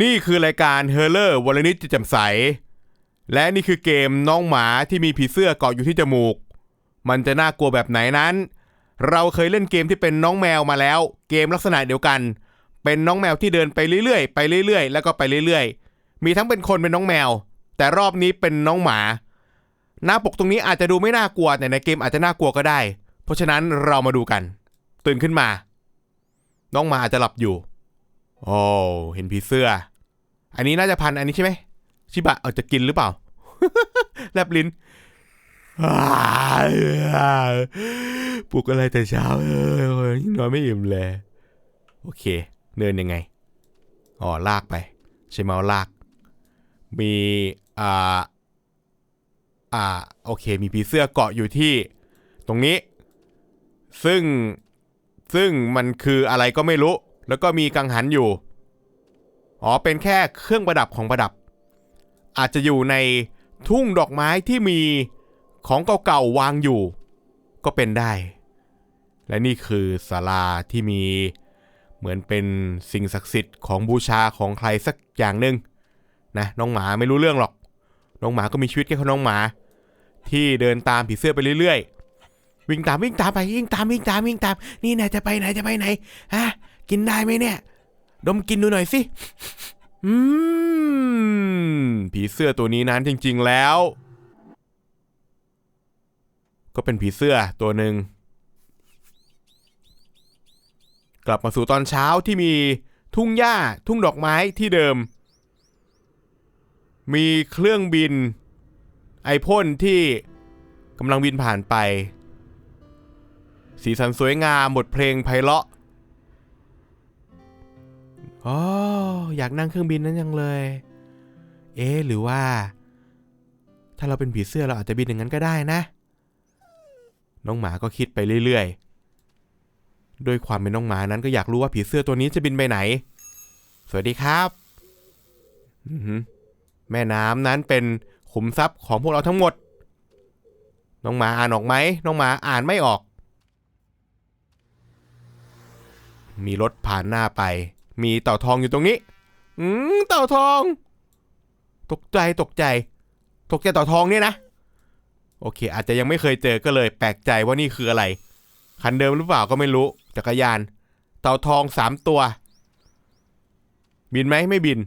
นี่คือรายการเฮอร์เลอร์วลนิดจิตแจ่มใส และนี่คือเกมน้องหมาที่มีผีเสื้อเกาะอยู่ที่จมูก มันจะน่ากลัวแบบไหนนั้น เราเคยเล่นเกมที่เป็นน้องแมวมาแล้ว เกมลักษณะเดียวกัน เป็นน้องแมวที่เดินไปเรื่อยๆไปเรื่อยๆ แล้วก็ไปเรื่อยๆ มีทั้งเป็นคนเป็นน้องแมว แต่รอบนี้เป็นน้องหมาหน้าปกตรงนี้อาจจะดูไม่น่ากลัวแต่ในเกมอาจจะน่ากลัวก็ได้ เพราะฉะนั้นเรามาดูกัน ตื่นขึ้นมา น้องหมาอาจจะหลับอยู่ โอ้เห็นผีเสื้อ อันนี้น่าจะพันอันนี้ใช่ไหมชิบะเอาจะกินหรือเปล่า แลบลิ้นปลุกอะไรแต่เช้าเอ้ยนอนไม่อิ่มเลย โอเค เดินยังไง อ๋อ ลากไป ใช้เมาส์ลาก มี อ่า อ่า โอเค มีผีเสื้อเกาะอยู่ที่ ตรงนี้ ซึ่ง ซึ่งมันคืออะไรก็ไม่รู้ แล้วก็มีกังหันอยู่อ๋อเป็นแค่เครื่องประดับของประดับ อาจจะอยู่ในทุ่งดอกไม้ที่มีของเก่าๆวางอยู่ ก็เป็นได้ และนี่คือศาลาที่มีเหมือนเป็นสิ่งศักดิ์สิทธิ์ของบูชาของใครสักอย่างหนึ่งนะน้องหมาไม่รู้เรื่องหรอก น้องหมาก็มีชีวิตแค่ของน้องหมา ที่เดินตามผีเสื้อไปเรื่อยๆ วิ่งตามวิ่งตามไปวิ่งตามวิ่งตามวิ่งตาม นี่นายจะไปไหนจะไปไหนฮะ กินได้ไหมเนี่ย ดมกินดูหน่อยสิอืมผีเสื้อตัวนี้นั้นจริง ๆแล้ว ก็เป็นผีเสื้อตัวหนึ่งกลับมาสู่ตอนเช้าที่มีทุ่งหญ้าทุ่งดอกไม้ที่เดิม มีเครื่องบิน ไอพ่นที่กำลังบินผ่านไป สีสันสวยงามบทเพลงไพเราะ อ๋ออยากนั่งเครื่องบินนั้นยังเลย เอ๊ะหรือว่า ถ้าเราเป็นผีเสื้อเราอาจจะบินอย่างนั้นก็ได้นะ น้องหมาก็คิดไปเรื่อยๆ ด้วยความเป็นน้องหมานั้นก็อยากรู้ว่าผีเสื้อตัวนี้จะบินไปไหน สวัสดีครับแม่น้ำนั้นเป็นขุมทรัพย์ของพวกเราทั้งหมด น้องหมาอ่านออกไหม น้องหมาอ่านไม่ออก มีรถผ่านหน้าไป มีเต่าทองอยู่ตรงนี้ อืมเต่าทอง ตกใจตกใจ ตกใจเต่าทองเนี่ยนะ โอเค อาจจะยังไม่เคยเจอก็เลยแปลกใจว่านี่คืออะไร คันเดิมหรือเปล่าก็ไม่รู้ จักรยาน เต่าทองสามตัว บินไหมไม่บิน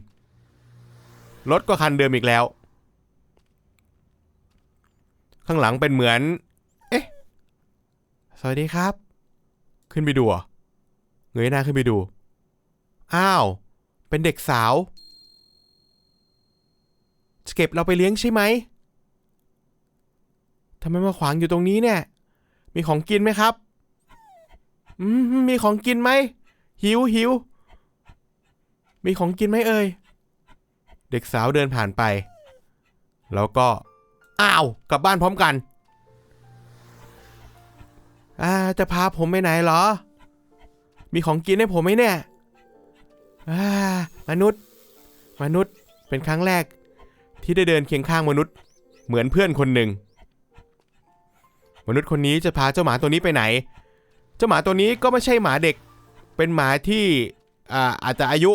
รถก็คันเดิมอีกแล้ว ข้างหลังเป็นเหมือน เอ๊ะ สวัสดีครับ ขึ้นไปดูเหรอเงยหน้าขึ้นไปดู อ้าว เป็นเด็กสาว จะเก็บเราไปเลี้ยงใช่ไหมทำไมมาขวางอยู่ตรงนี้เนี่ย มีของกินไหมครับ อืม มีของกินไหม หิวหิว มีของกินไหมเอ่ย เด็กสาวเดินผ่านไป แล้วก็ อ้าว กลับบ้านพร้อมกัน อ่า จะพาผมไปไหนเหรอ มีของกินให้ผมไหมเนี่ย มนุษย์ มนุษย์เป็นครั้งแรก ที่ได้เดินเคียงข้างมนุษย์ เหมือนเพื่อนคนหนึ่ง มนุษย์คนนี้จะพาเจ้าหมาตัวนี้ไปไหน เจ้าหมาตัวนี้ก็ไม่ใช่หมาเด็ก เป็นหมาที่อาอาจจะอายุ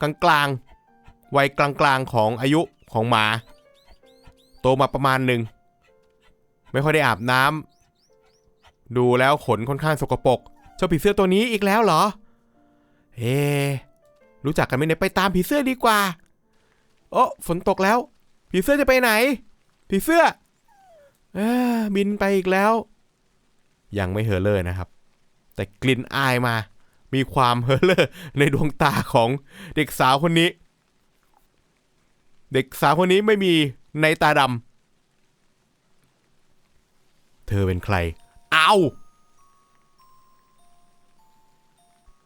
กลางๆวัยกลางๆของอายุของหมา โตมาประมาณหนึ่งไม่ค่อยได้อาบน้ำดูแล้วขนค่อนข้างสกปรกเจ้าผีเสื้อตัวนี้อีกแล้วเหรอ เอ๊ รู้จักกันไหมเนี่ยไปตามผีเสื้อดีกว่า โอ้ฝนตกแล้ว ผีเสื้อจะไปไหน ผีเสื้ออบินไปอีกแล้ว ยังไม่เฮอเลอร์นะครับ แต่กลิ่นอายมา มีความเฮอเลอร์ในดวงตาของเด็กสาวคนนี้ เด็กสาวคนนี้ไม่มีในตาดำเธอเป็นใคร เอา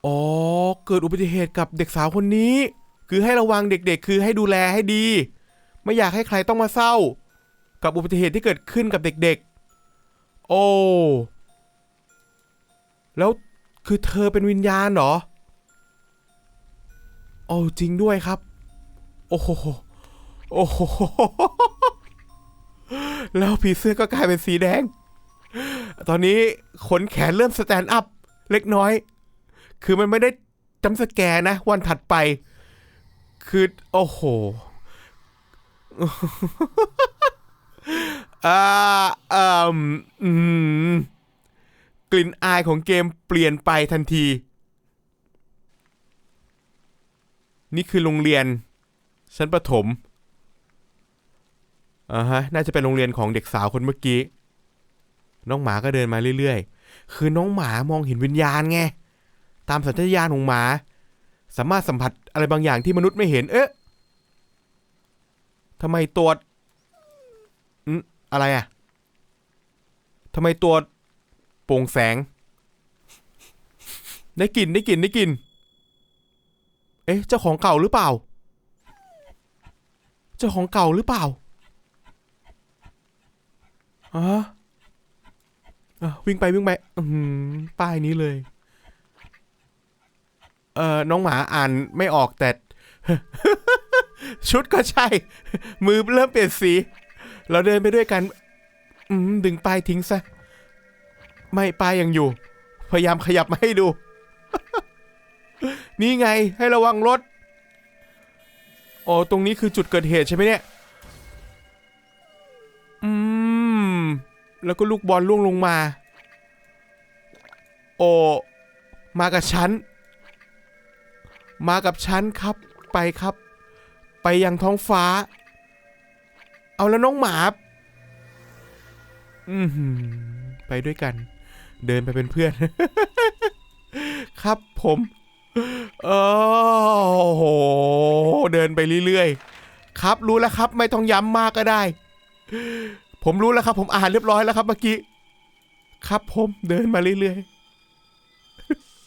อ๋อ เกิดอุบัติเหตุกับเด็กสาวคนนี้ คือให้ระวังเด็กๆ คือให้ดูแลให้ดี ไม่อยากให้ใครต้องมาเศร้า กับอุบัติเหตุที่เกิดขึ้นกับเด็กๆ โอ้ แล้วคือเธอเป็นวิญญาณเหรอโอ้จริงด้วยครับ โอ้โห โอ้โห แล้วผีเสื้อก็กลายเป็นสีแดง ตอนนี้ขนแขนเริ่มสแตนด์อัพเล็กน้อย คือมันไม่ได้จำสแกร์นะ วันถัดไป คือ โอ้โหอ่าอ่าอืมกลิ่นอายของเกมเปลี่ยนไปทันที นี่คือโรงเรียนชั้นประถมอ่าฮะ น่าจะเป็นโรงเรียนของเด็กสาวคนเมื่อกี้ น้องหมาก็เดินมาเรื่อยๆ คือน้องหมามองเห็นวิญญาณไง ตามสัญชาตญาณของหมา สามารถสัมผัสอะไรบางอย่างที่มนุษย์ไม่เห็น เอ๊ะทำไมตัวอืมอะไรอะทำไมตัวโปร่งแสง ได้กลิ่นได้กลิ่นได้กลิ่นเอ๊ะ เจ้าของเก่าหรือเปล่า เจ้าของเก่าหรือเปล่าอ๋อวิ่งไปวิ่งไป อือหือป้ายนี้เลย เอ่อน้องหมาอ่านไม่ออกแต่ ชุดก็ใช่ มือเริ่มเปลี่ยนสี เราเดินไปด้วยกัน อืมดึงป้ายทิ้งซะ ไม่ป้ายยังอยู่ พยายามขยับมาให้ดู นี่ไงให้ระวังรถโอ้ตรงนี้คือจุดเกิดเหตุใช่ไหมเนี่ย อืม แล้วก็ลูกบอลล่วงลงมา โอ้ มากับฉัน มากับฉันครับไปครับ ไปยังท้องฟ้า เอาแล้วน้องหมาอืมไปด้วยกัน เดินไปเป็นเพื่อน ครับผมโอ้โหเดินไปเรื่อยๆครับรู้แล้วครับ ไม่ต้องย้ำมากก็ได้ ผมรู้แล้วครับ ผมอ่านเรียบร้อยแล้วครับเมื่อกี้ครับผมเดินมาเรื่อย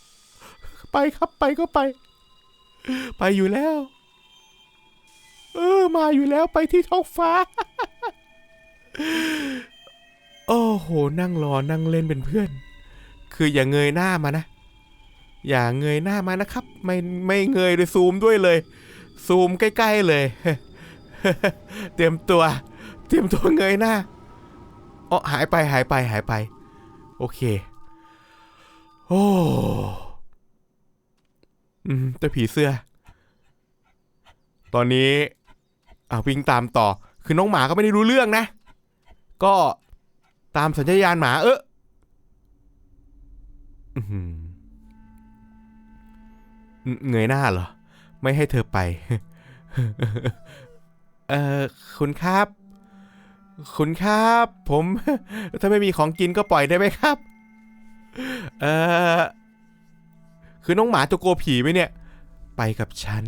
ๆไปครับไปก็ไป ไปอยู่แล้ว เออ มาอยู่แล้วไปที่ท้องฟ้า โอ้โห นั่งรอนั่งเล่นเป็นเพื่อน คืออย่าเงยหน้ามานะ อย่าเงยหน้ามานะครับ ไม่ไม่เงยด้วยซูมด้วยเลย ซูมใกล้ๆเลย เตรียมตัว เตรียมตัวเงยหน้าอ๋อหายไปหายไปหายไป โอเค โอ้ อืมแต่ผีเสื้อ ตอนนี้ อ่าวิ่งตามต่อ คือน้องหมาก็ไม่ได้รู้เรื่องนะ ก็ตามสัญญาณหมาเอออื้อหือเงยหน้าเหรอ ไม่ให้เธอไป เออคุณครับ คุณครับ ผม ถ้าไม่มีของกินก็ปล่อยได้ไหมครับ เออ คือน้องหมาตัวโกผีไหมเนี่ย ไปกับฉัน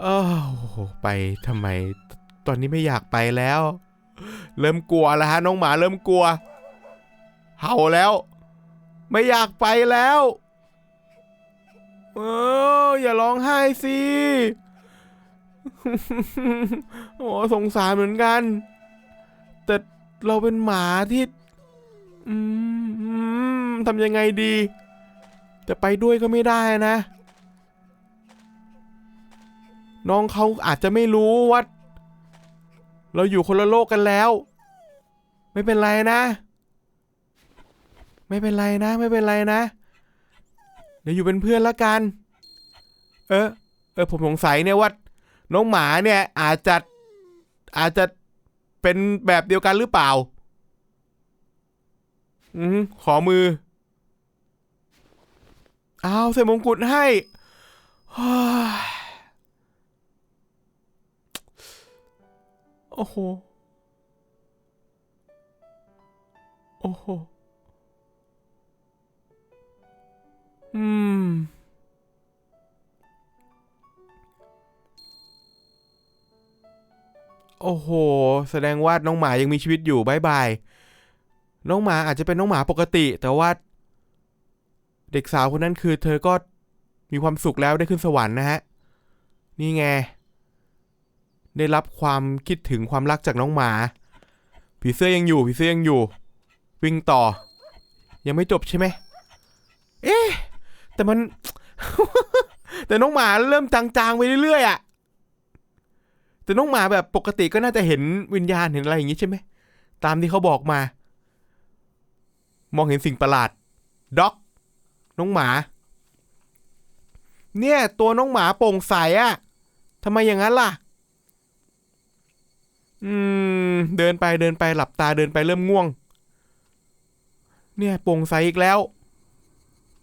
โอ้โหไปทำไม ตอนนี้ไม่อยากไปแล้ว เริ่มกลัวแล้วฮะน้องหมาเริ่มกลัว เห่าแล้ว ไม่อยากไปแล้วเอออย่าร้องไห้สิโอ้สงสารเหมือนกัน แต่เราเป็นหมาที่อืมทำยังไงดี แต่ไปด้วยก็ไม่ได้นะ น้องเขาอาจจะไม่รู้ว่า เราอยู่คนละโลกกันแล้ว ไม่เป็นไรนะ ไม่เป็นไรนะ ไม่เป็นไรนะ เดี๋ยวอยู่เป็นเพื่อนละกัน เออ เออผมสงสัยเนี่ยว่าน้องหมาเนี่ยอาจจะอาจจะเป็นแบบเดียวกันหรือเปล่า อืมขอมือ อ้าวใส่มงกุฎให้โอ้โห โอ้โห อืม โอ้โห แสดงว่าน้องหมายังมีชีวิตอยู่บายบาย น้องหมาอาจจะเป็นน้องหมาปกติ แต่ว่า เด็กสาวคนนั้นคือเธอก็มีความสุขแล้วได้ขึ้นสวรรค์นะฮะ นี่ไง ได้รับความคิดถึงความรักจากน้องหมา ผีเสื้อยังอยู่ผีเสื้อยังอยู่ วิ่งต่อ ยังไม่จบใช่ไหม เอ๊ะ แต่มัน แต่น้องหมาเริ่มจางๆไปเรื่อยๆอะแต่น้องหมาแบบปกติก็น่าจะเห็นวิญญาณเห็นอะไรอย่างนี้ใช่ไหม ตามที่เขาบอกมา มองเห็นสิ่งประหลาดด็อก น้องหมา เนี่ย ตัวน้องหมาโปร่งใสอะทำไมอย่างนั้นล่ะ อืม เดินไปเดินไปหลับตาเดินไปเริ่มง่วง เนี่ยโปร่งใสอีกแล้ว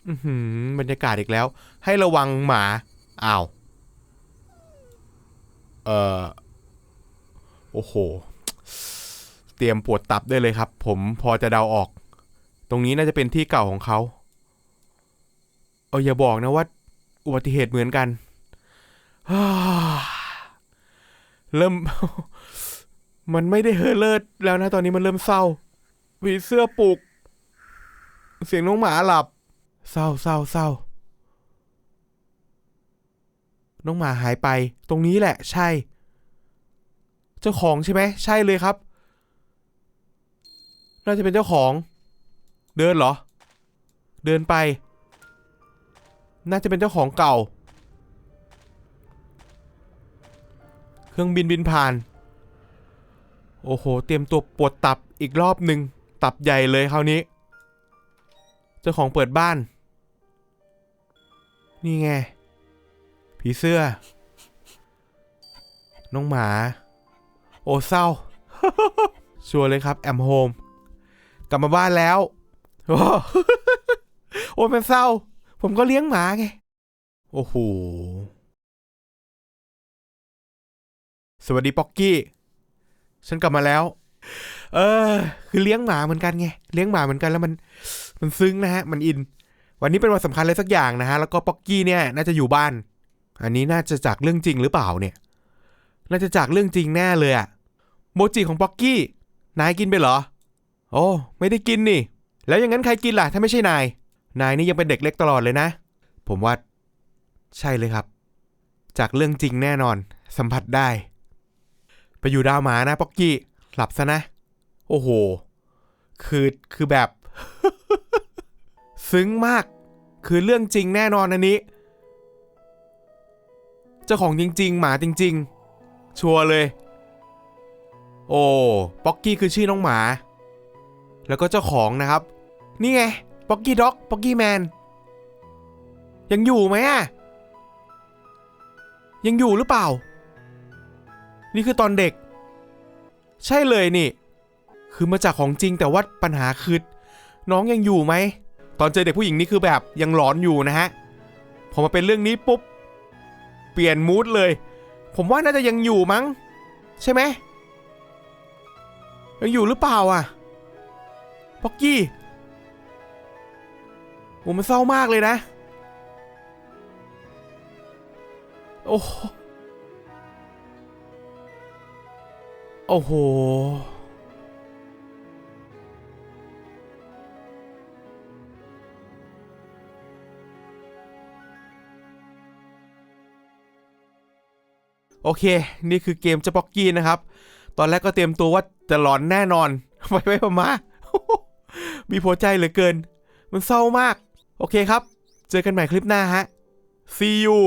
อือหือบรรยากาศอีกแล้ว ให้ระวังหมาอ้าวเอ่อโอ้โห เตรียมปวดตับได้เลยครับ ผมพอจะเดาออก ตรงนี้น่าจะเป็นที่เก่าของเขา เอออย่าบอกนะว่า อุบัติเหตุเหมือนกัน เริ่ม มันไม่ได้เฮอเลิศแล้วนะตอนนี้มันเริ่มเศร้าผีเสื้อปลุก เสียงน้องหมาหลับ เศร้าเศร้าเศร้าน้องหมาหายไป ตรงนี้แหละ ใช่ เจ้าของใช่ไหมใช่เลยครับ น่าจะเป็นเจ้าของ เดินเหรอ เดินไป น่าจะเป็นเจ้าของเก่า เครื่องบินบินผ่าน โอ้โห เตรียมตัวปวดตับอีกรอบหนึ่งตับใหญ่เลยคราวนี้ เจ้าของเปิดบ้าน นี่ไง ผีเสื้อ น้องหมา โอ้เศร้า ชัวร์เลยครับ แอมโฮม กลับมาบ้านแล้ว โอ้โอ้เป็นเศร้า ผมก็เลี้ยงหมาไง โอ้โห สวัสดีป๊อกกี้ ฉันกลับมาแล้ว เออ คือเลี้ยงหมาเหมือนกันไง เลี้ยงหมาเหมือนกันแล้วมัน มันซึ้งนะฮะ มันอิน วันนี้เป็นวันสำคัญเลยสักอย่างนะฮะ แล้วก็ป๊อกกี้เนี่ยน่าจะอยู่บ้าน อันนี้น่าจะจากเรื่องจริงหรือเปล่าเนี่ย น่าจะจากเรื่องจริงแน่เลยอะโมจิของป๊อกกี้ นายกินไปเหรอ โอ้ ไม่ได้กินนี่ แล้วอย่างนั้นใครกินล่ะ ถ้าไม่ใช่นาย นายนี่ยังเป็นเด็กเล็กตลอดเลยนะ ผมว่า ใช่เลยครับ จากเรื่องจริงแน่นอน สัมผัสได้ ไปอยู่ดาวหมานะป๊อกกี้ หลับซะนะ โอ้โห คือคือแบบ ซึ้งมาก คือเรื่องจริงแน่นอนอันนี้ เจ้าของจริง ๆ หมาจริง ๆ ชัวร์เลย โอ้ป๊อกกี้คือชื่อน้องหมา แล้วก็เจ้าของนะครับ นี่ไง ป๊อกกี้ด็อกป๊อกกี้แมนยังอยู่ไหมอะยังอยู่หรือเปล่า นี่คือตอนเด็ก ใช่เลยนี่ คือมาจากของจริงแต่ว่าปัญหาคือน้องยังอยู่ไหม ตอนเจอเด็กผู้หญิงนี่คือแบบยังหลอนอยู่นะฮะ พอมาเป็นเรื่องนี้ปุ๊บ เปลี่ยนมูดเลย ผมว่าน่าจะยังอยู่มั้ง ใช่ไหมยังอยู่หรือเปล่าอะ ป๊อกกี้ โอ้มันเศร้ามากเลยนะ โอ้โหโอ้โห โอเค นี่คือเกมเจ้าป๊อกกี้นะครับ ตอนแรกก็เตรียมตัวว่าจะหลอนแน่นอน ไปไปมา มีหัวใจเหลือเกิน มันเศร้ามาก โอเคครับ เจอกันใหม่คลิปหน้าฮะ see you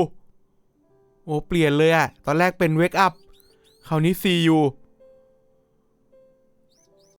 โอ้ เปลี่ยนเลยอะตอนแรกเป็น wake up คราวนี้ see you